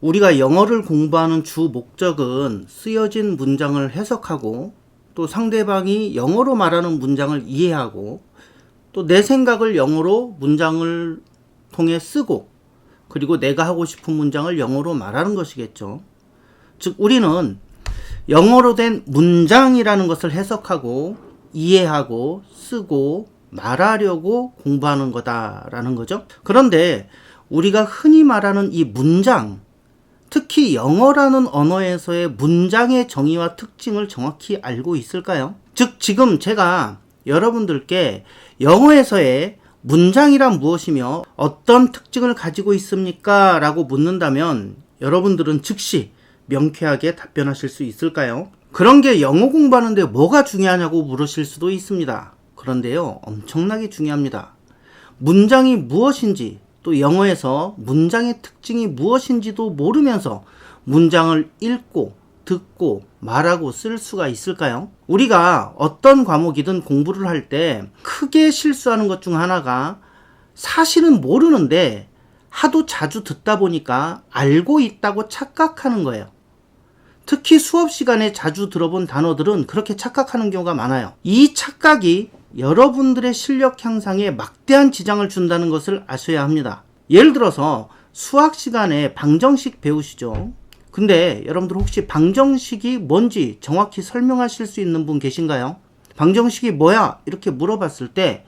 우리가 영어를 공부하는 주 목적은 쓰여진 문장을 해석하고 또 상대방이 영어로 말하는 문장을 이해하고 또 내 생각을 영어로 문장을 통해 쓰고 그리고 내가 하고 싶은 문장을 영어로 말하는 것이겠죠. 즉, 우리는 영어로 된 문장이라는 것을 해석하고 이해하고 쓰고 말하려고 공부하는 거다라는 거죠. 그런데 우리가 흔히 말하는 이 문장, 특히 영어라는 언어에서의 문장의 정의와 특징을 정확히 알고 있을까요? 즉, 지금 제가 여러분들께 영어에서의 문장이란 무엇이며 어떤 특징을 가지고 있습니까? 라고 묻는다면 여러분들은 즉시 명쾌하게 답변하실 수 있을까요? 그런 게 영어 공부하는데 뭐가 중요하냐고 물으실 수도 있습니다. 그런데요, 엄청나게 중요합니다. 문장이 무엇인지, 또 영어에서 문장의 특징이 무엇인지도 모르면서 문장을 읽고, 듣고, 말하고 쓸 수가 있을까요? 우리가 어떤 과목이든 공부를 할 때 크게 실수하는 것 중 하나가 사실은 모르는데 하도 자주 듣다 보니까 알고 있다고 착각하는 거예요. 특히 수업 시간에 자주 들어본 단어들은 그렇게 착각하는 경우가 많아요. 이 착각이 여러분들의 실력 향상에 막대한 지장을 준다는 것을 아셔야 합니다. 예를 들어서 수학 시간에 방정식 배우시죠? 근데 여러분들 혹시 방정식이 뭔지 정확히 설명하실 수 있는 분 계신가요? 방정식이 뭐야? 이렇게 물어봤을 때,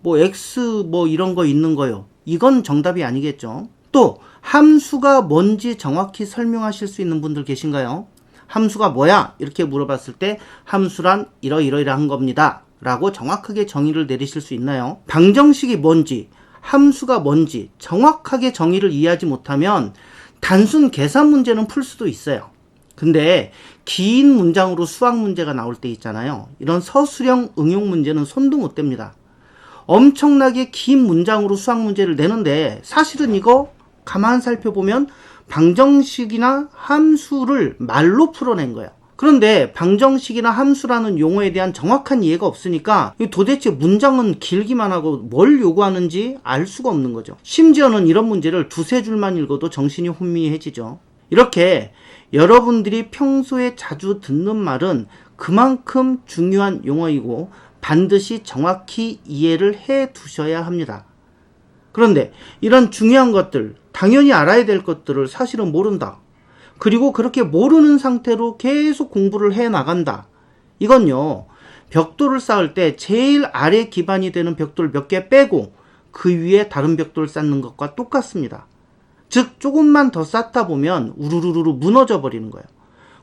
뭐, x 뭐 이런 거 있는 거요. 이건 정답이 아니겠죠? 또, 함수가 뭔지 정확히 설명하실 수 있는 분들 계신가요? 함수가 뭐야? 이렇게 물어봤을 때, 함수란 이러이러이러한 겁니다. 라고 정확하게 정의를 내리실 수 있나요? 방정식이 뭔지, 함수가 뭔지 정확하게 정의를 이해하지 못하면 단순 계산 문제는 풀 수도 있어요. 근데 긴 문장으로 수학 문제가 나올 때 있잖아요. 이런 서술형 응용 문제는 손도 못 댑니다. 엄청나게 긴 문장으로 수학 문제를 내는데 사실은 이거 가만 살펴보면 방정식이나 함수를 말로 풀어낸 거예요. 그런데 방정식이나 함수라는 용어에 대한 정확한 이해가 없으니까 도대체 문장은 길기만 하고 뭘 요구하는지 알 수가 없는 거죠. 심지어는 이런 문제를 두세 줄만 읽어도 정신이 혼미해지죠. 이렇게 여러분들이 평소에 자주 듣는 말은 그만큼 중요한 용어이고 반드시 정확히 이해를 해 두셔야 합니다. 그런데 이런 중요한 것들, 당연히 알아야 될 것들을 사실은 모른다. 그리고 그렇게 모르는 상태로 계속 공부를 해 나간다. 이건요, 벽돌을 쌓을 때 제일 아래 기반이 되는 벽돌 몇 개 빼고 그 위에 다른 벽돌 쌓는 것과 똑같습니다. 즉, 조금만 더 쌓다 보면 우르르르 무너져 버리는 거예요.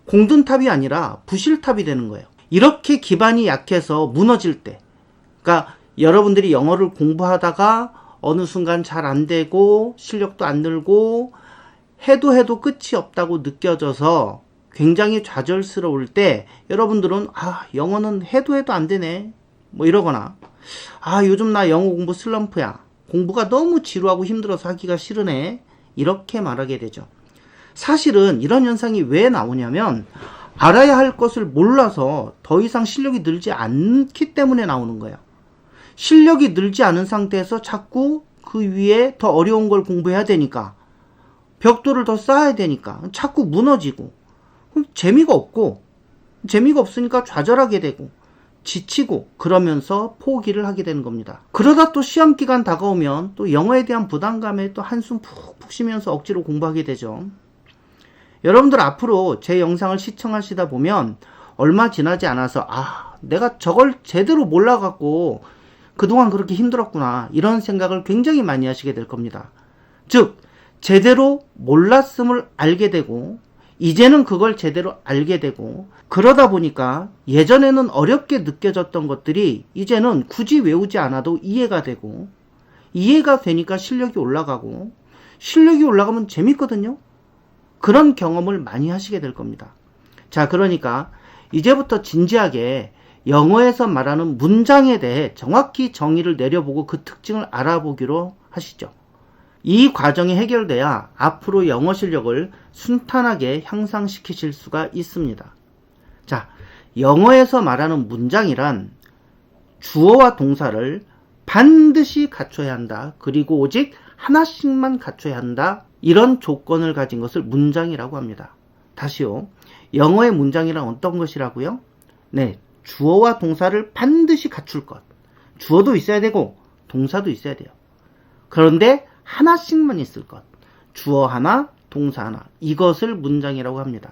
공든탑이 아니라 부실탑이 되는 거예요. 이렇게 기반이 약해서 무너질 때, 그러니까 여러분들이 영어를 공부하다가 어느 순간 잘 안 되고 실력도 안 늘고 해도 해도 끝이 없다고 느껴져서 굉장히 좌절스러울 때 여러분들은 아 영어는 해도 해도 안 되네. 뭐 이러거나 아 요즘 나 영어 공부 슬럼프야. 공부가 너무 지루하고 힘들어서 하기가 싫으네. 이렇게 말하게 되죠. 사실은 이런 현상이 왜 나오냐면 알아야 할 것을 몰라서 더 이상 실력이 늘지 않기 때문에 나오는 거예요. 실력이 늘지 않은 상태에서 자꾸 그 위에 더 어려운 걸 공부해야 되니까 벽돌을 더 쌓아야 되니까 자꾸 무너지고 재미가 없고 재미가 없으니까 좌절하게 되고 지치고 그러면서 포기를 하게 되는 겁니다. 그러다 또 시험 기간 다가오면 또 영어에 대한 부담감에 또 한숨 푹푹 쉬면서 억지로 공부하게 되죠. 여러분들 앞으로 제 영상을 시청하시다 보면 얼마 지나지 않아서 아 내가 저걸 제대로 몰라 갖고 그동안 그렇게 힘들었구나 이런 생각을 굉장히 많이 하시게 될 겁니다. 즉 제대로 몰랐음을 알게 되고 이제는 그걸 제대로 알게 되고 그러다 보니까 예전에는 어렵게 느껴졌던 것들이 이제는 굳이 외우지 않아도 이해가 되고 이해가 되니까 실력이 올라가고 실력이 올라가면 재밌거든요. 그런 경험을 많이 하시게 될 겁니다. 자, 그러니까 이제부터 진지하게 영어에서 말하는 문장에 대해 정확히 정의를 내려보고 그 특징을 알아보기로 하시죠. 이 과정이 해결돼야 앞으로 영어 실력을 순탄하게 향상시키실 수가 있습니다. 자, 영어에서 말하는 문장이란 주어와 동사를 반드시 갖춰야 한다. 그리고 오직 하나씩만 갖춰야 한다. 이런 조건을 가진 것을 문장이라고 합니다. 다시요. 영어의 문장이란 어떤 것이라고요? 네, 주어와 동사를 반드시 갖출 것. 주어도 있어야 되고 동사도 있어야 돼요. 그런데 하나씩만 있을 것. 주어 하나, 동사 하나. 이것을 문장이라고 합니다.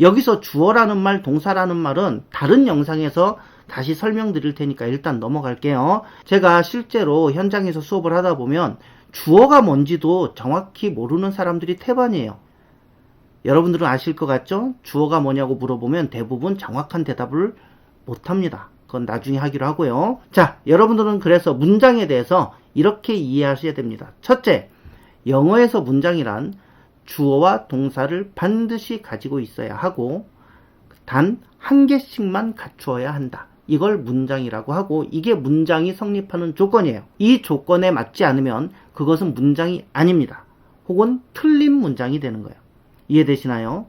여기서 주어라는 말, 동사라는 말은 다른 영상에서 다시 설명드릴 테니까 일단 넘어갈게요. 제가 실제로 현장에서 수업을 하다 보면 주어가 뭔지도 정확히 모르는 사람들이 태반이에요. 여러분들은 아실 것 같죠? 주어가 뭐냐고 물어보면 대부분 정확한 대답을 못 합니다. 그건 나중에 하기로 하고요. 자, 여러분들은 그래서 문장에 대해서 이렇게 이해하셔야 됩니다. 첫째, 영어에서 문장이란 주어와 동사를 반드시 가지고 있어야 하고 단 한 개씩만 갖추어야 한다. 이걸 문장이라고 하고 이게 문장이 성립하는 조건이에요. 이 조건에 맞지 않으면 그것은 문장이 아닙니다. 혹은 틀린 문장이 되는 거예요. 이해되시나요?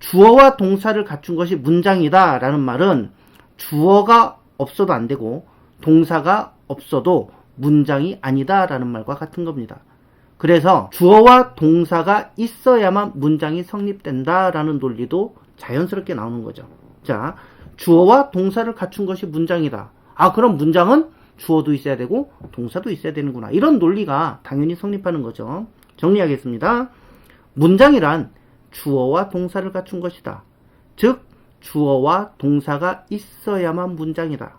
주어와 동사를 갖춘 것이 문장이다 라는 말은 주어가 없어도 안 되고 동사가 없어도 문장이 아니다 라는 말과 같은 겁니다. 그래서 주어와 동사가 있어야만 문장이 성립된다 라는 논리도 자연스럽게 나오는 거죠. 자, 주어와 동사를 갖춘 것이 문장이다. 아, 그럼 문장은 주어도 있어야 되고 동사도 있어야 되는구나. 이런 논리가 당연히 성립하는 거죠. 정리하겠습니다. 문장이란 주어와 동사를 갖춘 것이다. 즉, 주어와 동사가 있어야만 문장이다.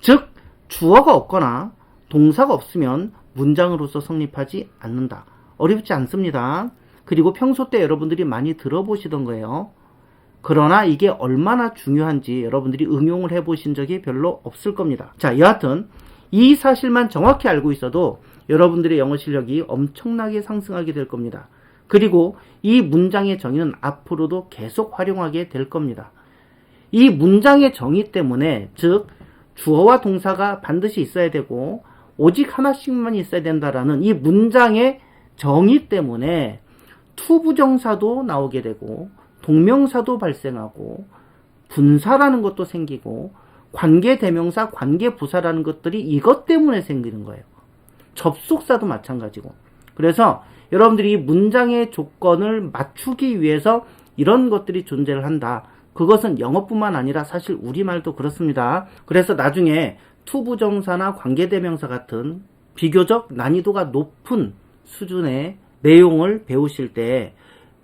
즉, 주어가 없거나 동사가 없으면 문장으로서 성립하지 않는다. 어렵지 않습니다. 그리고 평소 때 여러분들이 많이 들어보시던 거예요. 그러나 이게 얼마나 중요한지 여러분들이 응용을 해보신 적이 별로 없을 겁니다. 자, 여하튼 이 사실만 정확히 알고 있어도 여러분들의 영어 실력이 엄청나게 상승하게 될 겁니다. 그리고 이 문장의 정의는 앞으로도 계속 활용하게 될 겁니다. 이 문장의 정의 때문에 즉 주어와 동사가 반드시 있어야 되고 오직 하나씩만 있어야 된다라는 이 문장의 정의 때문에 투부정사도 나오게 되고 동명사도 발생하고 분사라는 것도 생기고 관계 대명사, 관계 부사라는 것들이 이것 때문에 생기는 거예요. 접속사도 마찬가지고. 그래서 여러분들이 문장의 조건을 맞추기 위해서 이런 것들이 존재를 한다. 그것은 영어뿐만 아니라 사실 우리말도 그렇습니다. 그래서 나중에 투부정사나 관계대명사 같은 비교적 난이도가 높은 수준의 내용을 배우실 때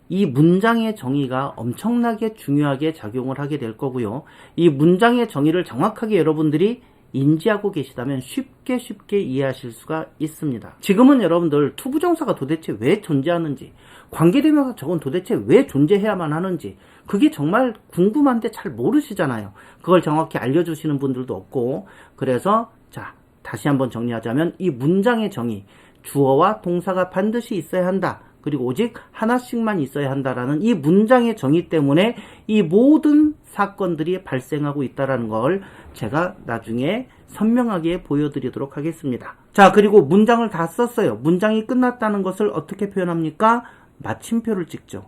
이 문장의 정의가 엄청나게 중요하게 작용을 하게 될 거고요. 이 문장의 정의를 정확하게 여러분들이 인지하고 계시다면 쉽게 쉽게 이해하실 수가 있습니다. 지금은 여러분들 투부정사가 도대체 왜 존재하는지, 관계대명사 저건 도대체 왜 존재해야만 하는지, 그게 정말 궁금한데 잘 모르시잖아요. 그걸 정확히 알려주시는 분들도 없고, 그래서 자 다시 한번 정리하자면 이 문장의 정의, 주어와 동사가 반드시 있어야 한다. 그리고 오직 하나씩만 있어야 한다라는 이 문장의 정의 때문에 이 모든 사건들이 발생하고 있다라는 걸 제가 나중에 선명하게 보여드리도록 하겠습니다. 자, 그리고 문장을 다 썼어요. 문장이 끝났다는 것을 어떻게 표현합니까? 마침표를 찍죠.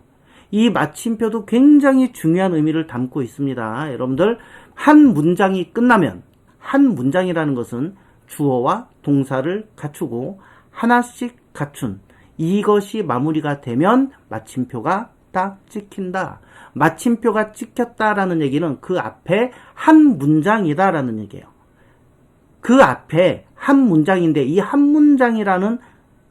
이 마침표도 굉장히 중요한 의미를 담고 있습니다. 여러분들, 한 문장이 끝나면, 한 문장이라는 것은 주어와 동사를 갖추고 하나씩 갖춘 이것이 마무리가 되면 마침표가 딱 찍힌다. 마침표가 찍혔다라는 얘기는 그 앞에 한 문장이다라는 얘기예요. 그 앞에 한 문장인데 이 한 문장이라는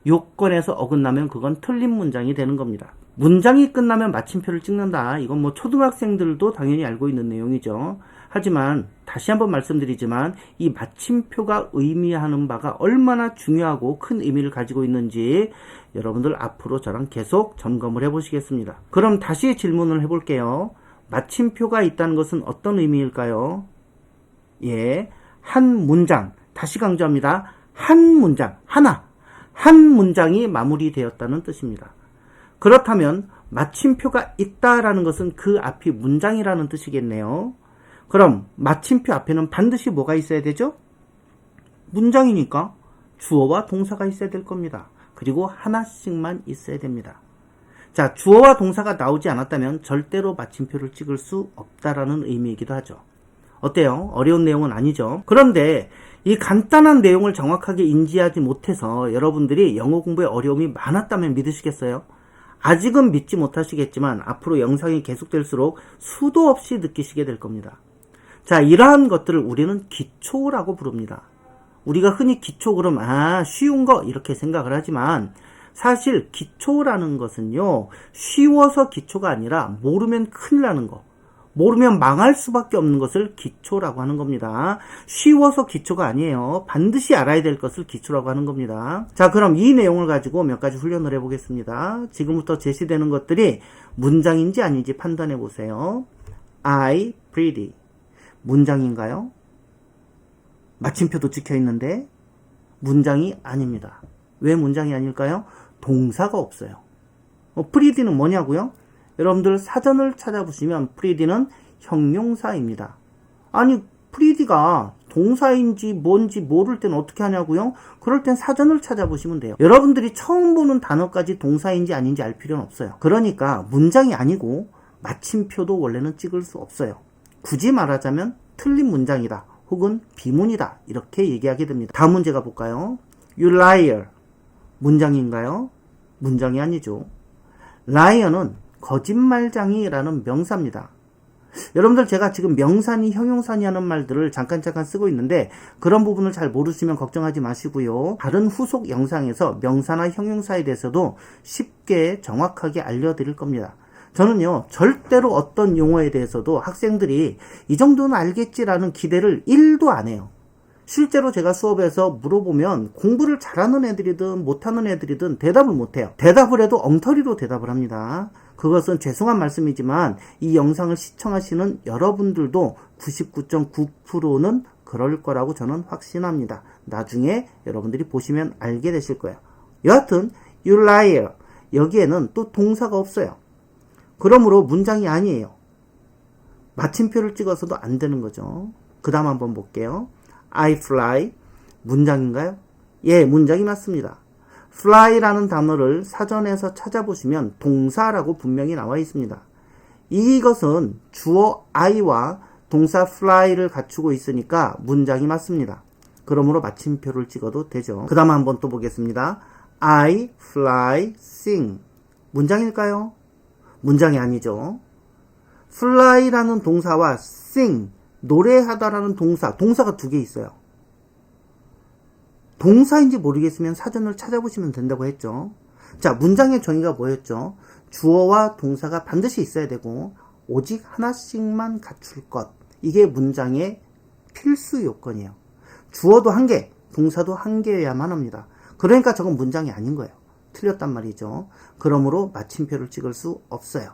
요건에서 어긋나면 그건 틀린 문장이 되는 겁니다. 문장이 끝나면 마침표를 찍는다. 이건 뭐 초등학생들도 당연히 알고 있는 내용이죠. 하지만 다시 한번 말씀드리지만 이 마침표가 의미하는 바가 얼마나 중요하고 큰 의미를 가지고 있는지 여러분들 앞으로 저랑 계속 점검을 해 보시겠습니다. 그럼 다시 질문을 해 볼게요. 마침표가 있다는 것은 어떤 의미일까요? 예, 한 문장. 다시 강조합니다. 한 문장. 하나. 한 문장이 마무리되었다는 뜻입니다. 그렇다면 마침표가 있다라는 것은 그 앞이 문장이라는 뜻이겠네요. 그럼 마침표 앞에는 반드시 뭐가 있어야 되죠? 문장이니까 주어와 동사가 있어야 될 겁니다. 그리고 하나씩만 있어야 됩니다. 자, 주어와 동사가 나오지 않았다면 절대로 마침표를 찍을 수 없다라는 의미이기도 하죠. 어때요? 어려운 내용은 아니죠. 그런데 이 간단한 내용을 정확하게 인지하지 못해서 여러분들이 영어 공부에 어려움이 많았다면 믿으시겠어요? 아직은 믿지 못하시겠지만 앞으로 영상이 계속될수록 수도 없이 느끼시게 될 겁니다. 자, 이러한 것들을 우리는 기초라고 부릅니다. 우리가 흔히 기초 그럼 아 쉬운 거 이렇게 생각을 하지만 사실 기초라는 것은요 쉬워서 기초가 아니라 모르면 큰일 나는 거 모르면 망할 수밖에 없는 것을 기초라고 하는 겁니다. 쉬워서 기초가 아니에요. 반드시 알아야 될 것을 기초라고 하는 겁니다. 자, 그럼 이 내용을 가지고 몇 가지 훈련을 해보겠습니다. 지금부터 제시되는 것들이 문장인지 아닌지 판단해 보세요. I pretty. 문장인가요? 마침표도 찍혀 있는데 문장이 아닙니다. 왜 문장이 아닐까요? 동사가 없어요. 어, 프리디는 뭐냐고요? 여러분들 사전을 찾아보시면 프리디는 형용사입니다. 아니 프리디가 동사인지 뭔지 모를 땐 어떻게 하냐고요? 그럴 땐 사전을 찾아보시면 돼요. 여러분들이 처음 보는 단어까지 동사인지 아닌지 알 필요는 없어요. 그러니까 문장이 아니고 마침표도 원래는 찍을 수 없어요. 굳이 말하자면 틀린 문장이다 혹은 비문이다 이렇게 얘기하게 됩니다. 다음 문제 가볼까요? You liar 문장인가요? 문장이 아니죠. liar는 거짓말장이라는 명사입니다. 여러분들 제가 지금 명사니 형용사니 하는 말들을 잠깐 잠깐 쓰고 있는데 그런 부분을 잘 모르시면 걱정하지 마시고요. 다른 후속 영상에서 명사나 형용사에 대해서도 쉽게 정확하게 알려드릴 겁니다. 저는요, 절대로 어떤 용어에 대해서도 학생들이 이 정도는 알겠지라는 기대를 1도 안 해요. 실제로 제가 수업에서 물어보면 공부를 잘하는 애들이든 못하는 애들이든 대답을 못해요. 대답을 해도 엉터리로 대답을 합니다. 그것은 죄송한 말씀이지만 이 영상을 시청하시는 여러분들도 99.9%는 그럴 거라고 저는 확신합니다. 나중에 여러분들이 보시면 알게 되실 거예요. 여하튼 you liar 여기에는 또 동사가 없어요. 그러므로 문장이 아니에요. 마침표를 찍어서도 안 되는 거죠. 그 다음 한번 볼게요. I fly 문장인가요? 예, 문장이 맞습니다. fly라는 단어를 사전에서 찾아보시면 동사라고 분명히 나와 있습니다. 이것은 주어 I와 동사 fly를 갖추고 있으니까 문장이 맞습니다. 그러므로 마침표를 찍어도 되죠. 그 다음 한번 또 보겠습니다. I fly sing 문장일까요? 문장이 아니죠. fly라는 동사와 sing 노래하다라는 동사, 동사가 두 개 있어요. 동사인지 모르겠으면 사전을 찾아보시면 된다고 했죠. 자, 문장의 정의가 뭐였죠? 주어와 동사가 반드시 있어야 되고, 오직 하나씩만 갖출 것. 이게 문장의 필수 요건이에요. 주어도 한 개, 동사도 한 개여야만 합니다. 그러니까 저건 문장이 아닌 거예요. 틀렸단 말이죠. 그러므로 마침표를 찍을 수 없어요.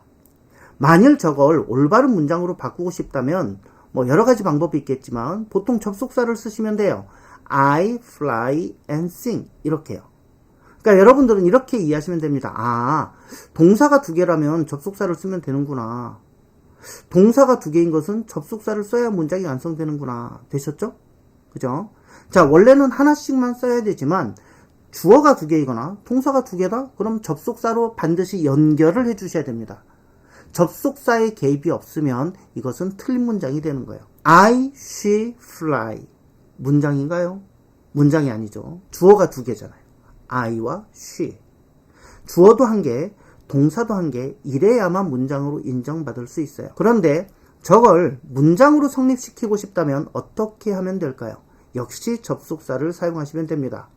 만일 저걸 올바른 문장으로 바꾸고 싶다면 뭐 여러 가지 방법이 있겠지만 보통 접속사를 쓰시면 돼요. I fly and sing 이렇게요. 그러니까 여러분들은 이렇게 이해하시면 됩니다. 아, 동사가 두 개라면 접속사를 쓰면 되는구나. 동사가 두 개인 것은 접속사를 써야 문장이 완성되는구나. 되셨죠? 그죠? 자, 원래는 하나씩만 써야 되지만 주어가 두 개이거나 동사가 두 개다? 그럼 접속사로 반드시 연결을 해 주셔야 됩니다. 접속사의 개입이 없으면 이것은 틀린 문장이 되는 거예요. I, she, fly. 문장인가요? 문장이 아니죠. 주어가 두 개잖아요. I와 she. 주어도 한 개, 동사도 한 개, 이래야만 문장으로 인정받을 수 있어요. 그런데 저걸 문장으로 성립시키고 싶다면 어떻게 하면 될까요? 역시 접속사를 사용하시면 됩니다.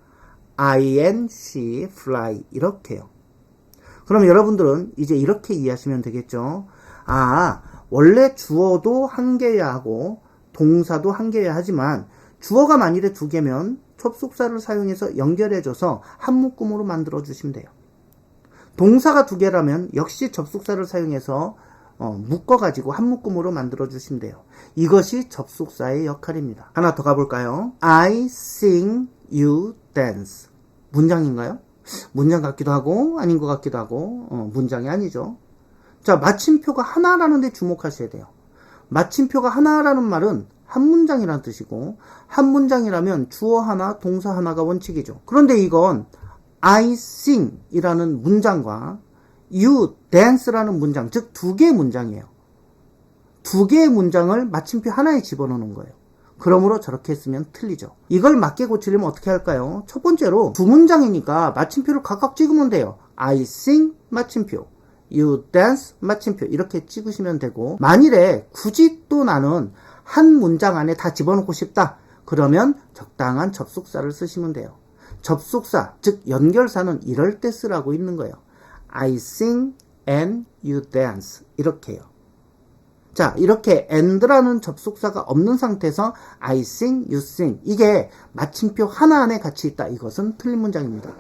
I and she fly. 이렇게요. 그럼 여러분들은 이제 이렇게 이해하시면 되겠죠. 아, 원래 주어도 한 개야 하고 동사도 한 개야 하지만 주어가 만일에 두 개면 접속사를 사용해서 연결해줘서 한 묶음으로 만들어 주시면 돼요. 동사가 두 개라면 역시 접속사를 사용해서 어, 묶어가지고 한 묶음으로 만들어 주시면 돼요. 이것이 접속사의 역할입니다. 하나 더 가볼까요? I sing, you dance. 문장인가요? 문장 같기도 하고 아닌 것 같기도 하고 어, 문장이 아니죠. 자 마침표가 하나라는 데 주목하셔야 돼요. 마침표가 하나라는 말은 한 문장이라는 뜻이고 한 문장이라면 주어 하나 동사 하나가 원칙이죠. 그런데 이건 I sing 이라는 문장과 you dance라는 문장 즉 두 개의 문장이에요. 두 개의 문장을 마침표 하나에 집어넣는 거예요. 그러므로 저렇게 했으면 틀리죠. 이걸 맞게 고치려면 어떻게 할까요? 첫 번째로 두 문장이니까 마침표를 각각 찍으면 돼요. I sing 마침표, you dance 마침표 이렇게 찍으시면 되고 만일에 굳이 또 나는 한 문장 안에 다 집어넣고 싶다. 그러면 적당한 접속사를 쓰시면 돼요. 접속사, 즉 연결사는 이럴 때 쓰라고 있는 거예요. I sing and you dance 이렇게요. 자, 이렇게 and라는 접속사가 없는 상태에서 I sing, you sing 이게 마침표 하나 안에 같이 있다. 이것은 틀린 문장입니다.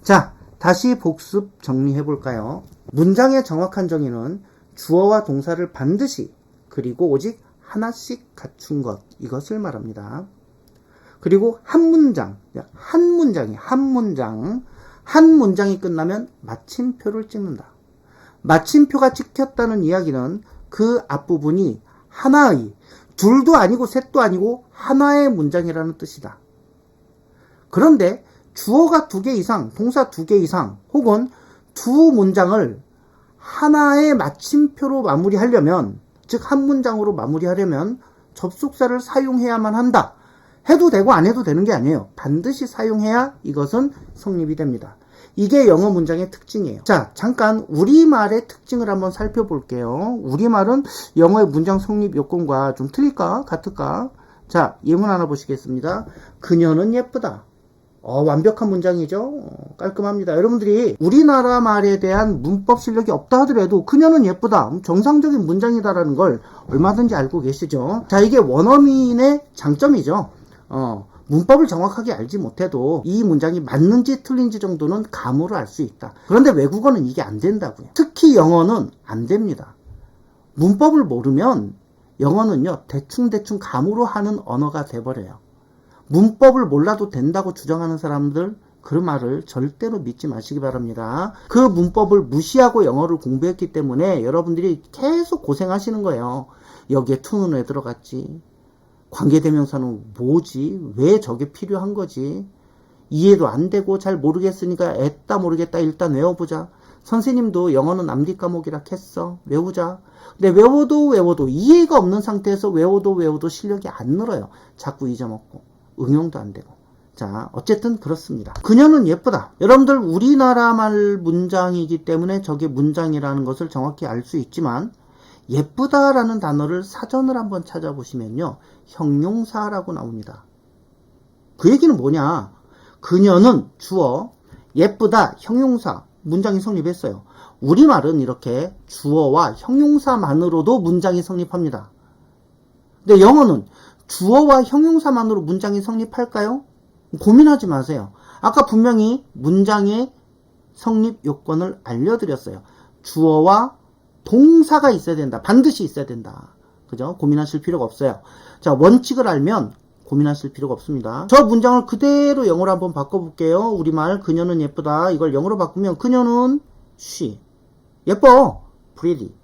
자, 다시 복습 정리해 볼까요? 문장의 정확한 정의는 주어와 동사를 반드시 그리고 오직 하나씩 갖춘 것 이것을 말합니다. 그리고 한 문장, 한 문장이 한 문장, 한 문장이 끝나면 마침표를 찍는다. 마침표가 찍혔다는 이야기는 그 앞부분이 하나의, 둘도 아니고 셋도 아니고 하나의 문장이라는 뜻이다. 그런데 주어가 두 개 이상, 동사 두 개 이상, 혹은 두 문장을 하나의 마침표로 마무리하려면, 즉 한 문장으로 마무리하려면 접속사를 사용해야만 한다. 해도 되고 안 해도 되는 게 아니에요. 반드시 사용해야 이것은 성립이 됩니다. 이게 영어 문장의 특징이에요. 자, 잠깐 우리말의 특징을 한번 살펴볼게요. 우리말은 영어의 문장 성립 요건과 좀 틀릴까? 같을까? 자, 예문 하나 보시겠습니다. 그녀는 예쁘다. 어, 완벽한 문장이죠? 어, 깔끔합니다. 여러분들이 우리나라 말에 대한 문법 실력이 없다 하더라도 그녀는 예쁘다. 정상적인 문장이다라는 걸 얼마든지 알고 계시죠? 자, 이게 원어민의 장점이죠. 어, 문법을 정확하게 알지 못해도 이 문장이 맞는지 틀린지 정도는 감으로 알 수 있다. 그런데 외국어는 이게 안 된다고요. 특히 영어는 안 됩니다. 문법을 모르면 영어는요, 대충대충 감으로 하는 언어가 돼버려요. 문법을 몰라도 된다고 주장하는 사람들, 그 말을 절대로 믿지 마시기 바랍니다. 그 문법을 무시하고 영어를 공부했기 때문에 여러분들이 계속 고생하시는 거예요. 여기에 투는 왜 들어갔지? 관계대명사는 뭐지? 왜 저게 필요한 거지? 이해도 안 되고 잘 모르겠으니까 애따 모르겠다 일단 외워보자. 선생님도 영어는 남디 과목이라 했어. 외우자. 근데 외워도 외워도 이해가 없는 상태에서 외워도 외워도 실력이 안 늘어요. 자꾸 잊어먹고 응용도 안 되고. 자, 어쨌든 그렇습니다. 그녀는 예쁘다. 여러분들 우리나라 말 문장이기 때문에 저게 문장이라는 것을 정확히 알 수 있지만 예쁘다라는 단어를 사전을 한번 찾아보시면요. 형용사라고 나옵니다. 그 얘기는 뭐냐? 그녀는 주어, 예쁘다, 형용사, 문장이 성립했어요. 우리말은 이렇게 주어와 형용사만으로도 문장이 성립합니다. 근데 영어는 주어와 형용사만으로 문장이 성립할까요? 고민하지 마세요. 아까 분명히 문장의 성립 요건을 알려드렸어요. 주어와 동사가 있어야 된다. 반드시 있어야 된다. 그죠? 고민하실 필요가 없어요. 자, 원칙을 알면 고민하실 필요가 없습니다. 저 문장을 그대로 영어로 한번 바꿔볼게요. 우리말 그녀는 예쁘다. 이걸 영어로 바꾸면 그녀는 she. 예뻐. pretty.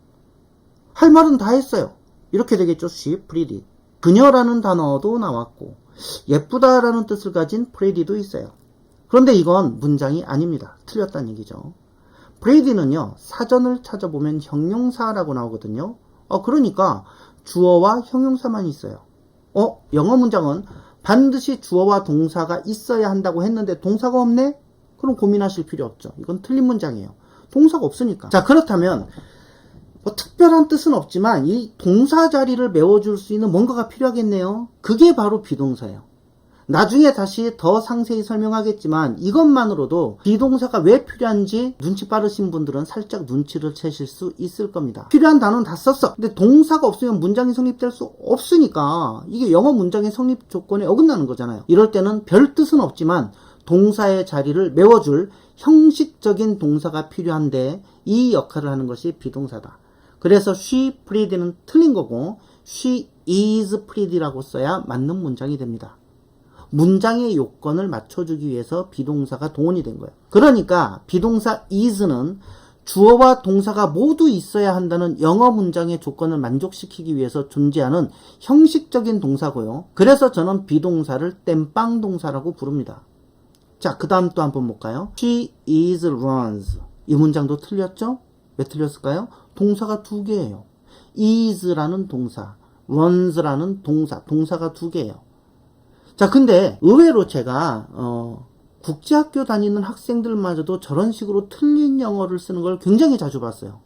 할 말은 다 했어요. 이렇게 되겠죠. she, pretty. 그녀라는 단어도 나왔고 예쁘다라는 뜻을 가진 pretty도 있어요. 그런데 이건 문장이 아닙니다. 틀렸다는 얘기죠. 브레이디는요, 사전을 찾아보면 형용사라고 나오거든요. 어, 그러니까 주어와 형용사만 있어요. 어, 영어 문장은 반드시 주어와 동사가 있어야 한다고 했는데 동사가 없네? 그럼 고민하실 필요 없죠. 이건 틀린 문장이에요. 동사가 없으니까. 자, 그렇다면 뭐 특별한 뜻은 없지만 이 동사 자리를 메워줄 수 있는 뭔가가 필요하겠네요. 그게 바로 비동사예요. 나중에 다시 더 상세히 설명하겠지만 이것만으로도 비동사가 왜 필요한지 눈치 빠르신 분들은 살짝 눈치를 채실 수 있을 겁니다. 필요한 단어는 다 썼어. 근데 동사가 없으면 문장이 성립될 수 없으니까 이게 영어 문장의 성립 조건에 어긋나는 거잖아요. 이럴 때는 별 뜻은 없지만 동사의 자리를 메워줄 형식적인 동사가 필요한데 이 역할을 하는 것이 비동사다. 그래서 she pretty는 틀린 거고 she is pretty라고 써야 맞는 문장이 됩니다. 문장의 요건을 맞춰주기 위해서 비동사가 동원이 된 거예요. 그러니까 비동사 is는 주어와 동사가 모두 있어야 한다는 영어 문장의 조건을 만족시키기 위해서 존재하는 형식적인 동사고요. 그래서 저는 비동사를 땜빵 동사라고 부릅니다. 자, 그 다음 또 한번 볼까요? She is runs. 이 문장도 틀렸죠? 왜 틀렸을까요? 동사가 두 개예요. is라는 동사, runs라는 동사, 동사가 두 개예요. 자, 근데 의외로 제가 어, 국제학교 다니는 학생들마저도 저런 식으로 틀린 영어를 쓰는 걸 굉장히 자주 봤어요.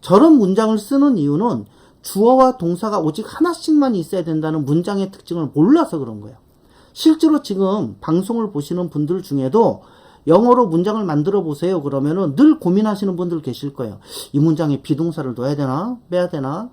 저런 문장을 쓰는 이유는 주어와 동사가 오직 하나씩만 있어야 된다는 문장의 특징을 몰라서 그런 거예요. 실제로 지금 방송을 보시는 분들 중에도 영어로 문장을 만들어 보세요. 그러면은 늘 고민하시는 분들 계실 거예요. 이 문장에 비동사를 넣어야 되나? 빼야 되나?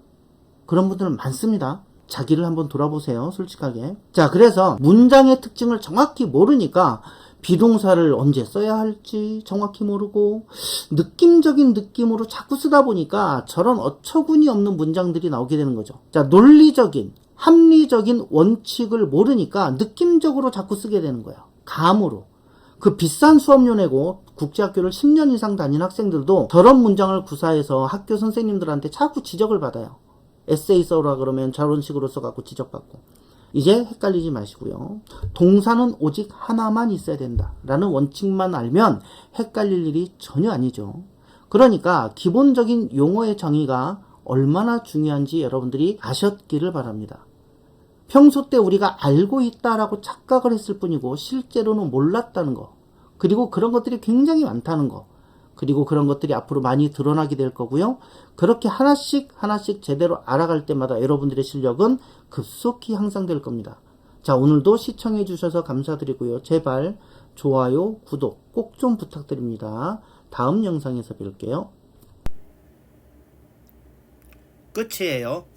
그런 분들 많습니다. 자기를 한번 돌아보세요. 솔직하게. 자, 그래서 문장의 특징을 정확히 모르니까 비동사를 언제 써야 할지 정확히 모르고 느낌적인 느낌으로 자꾸 쓰다 보니까 저런 어처구니 없는 문장들이 나오게 되는 거죠. 자, 논리적인, 합리적인 원칙을 모르니까 느낌적으로 자꾸 쓰게 되는 거예요. 감으로. 그 비싼 수업료 내고 국제학교를 10년 이상 다닌 학생들도 저런 문장을 구사해서 학교 선생님들한테 자꾸 지적을 받아요. 에세이 써라 그러면 저런 식으로 써갖고 지적받고. 이제 헷갈리지 마시고요. 동사는 오직 하나만 있어야 된다. 라는 원칙만 알면 헷갈릴 일이 전혀 아니죠. 그러니까 기본적인 용어의 정의가 얼마나 중요한지 여러분들이 아셨기를 바랍니다. 평소 때 우리가 알고 있다라고 착각을 했을 뿐이고 실제로는 몰랐다는 거. 그리고 그런 것들이 굉장히 많다는 거. 그리고 그런 것들이 앞으로 많이 드러나게 될 거고요. 그렇게 하나씩 하나씩 제대로 알아갈 때마다 여러분들의 실력은 급속히 향상될 겁니다. 자, 오늘도 시청해 주셔서 감사드리고요. 제발 좋아요, 구독 꼭 좀 부탁드립니다. 다음 영상에서 뵐게요. 끝이에요.